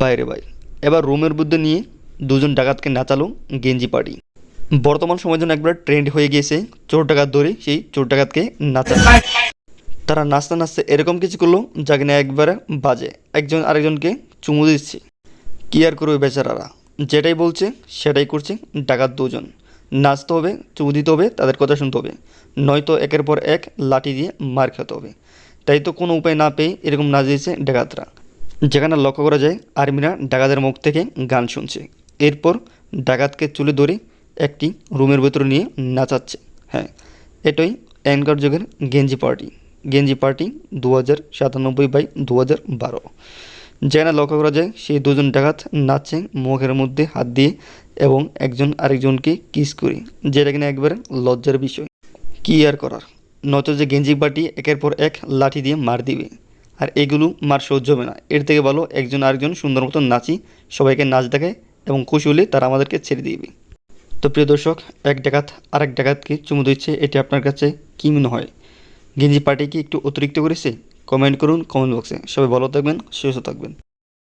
বাইরে ভাই, এবার রুমের মধ্যে নিয়ে দুজন ডাকাতকে নাচালো গেঞ্জি পার্টি। বর্তমান সময়ের জন্য একবার ট্রেন্ড হয়ে গিয়েছে চোর ডাকাত ধরে সেই চোর ডাকাতকে নাচা তারা নাচতে নাচতে এরকম কিছু করল যা কিনা একবারে বাজে। একজন আরেকজনকে চুমু দিচ্ছে। কি আর করবে বেচারারা? যেটাই বলছে সেটাই করছে ডাকাত দুজন। নাচতে হবে, চুমু দিতে হবে, তাদের কথা শুনতে হবে। নয়তো একের পর এক লাঠি দিয়ে মার খেতে হবে। তাই তো কোনো উপায় না পেয়ে এরকম নাচ দিয়েছে ডাকাতরা। যেখানে লক্ষ্য করা যায়, আর্মিরা ডাকাতের মুখ থেকে গান শুনছে। এরপর ডাকাতকে চুলে ধরে একটি রুমের ভেতরে নিয়ে নাচাচ্ছে। হ্যাঁ এটাই এনকার যুগের গেঞ্জি পার্টি। গেঞ্জি পার্টি দু হাজার সাতানব্বই বাই দু হাজার বারো। যেখানে লক্ষ্য করা যায়, সেই দুজন ডাকাত নাচছে মুখের মধ্যে হাত দিয়ে এবং একজন আরেকজনকে কিস করে, যেটা কিনা একবারে লজ্জার বিষয়। কী আর করার? নয়তো যে গেঞ্জি পার্টি একের পর এক লাঠি দিয়ে মার দিবে। আর এগুলো মার সহ্য হবে না। এর থেকে ভালো একজন আরেকজন সুন্দর মতন নাচি, সবাইকে নাচ দেখে এবং খুশি হলে তারা আমাদেরকে ছেড়ে দিবে। তো প্রিয় দর্শক, এক ডাকাত এক ডাকাতকে চুমু দিচ্ছে, এটি আপনার কাছে কী মনে হয়? গেঞ্জি পার্টি কি একটু অতিরিক্ত করেছে? কমেন্ট করুন কমেন্ট বক্সে। সবাই ভালো থাকবেন, সুস্থ থাকবেন।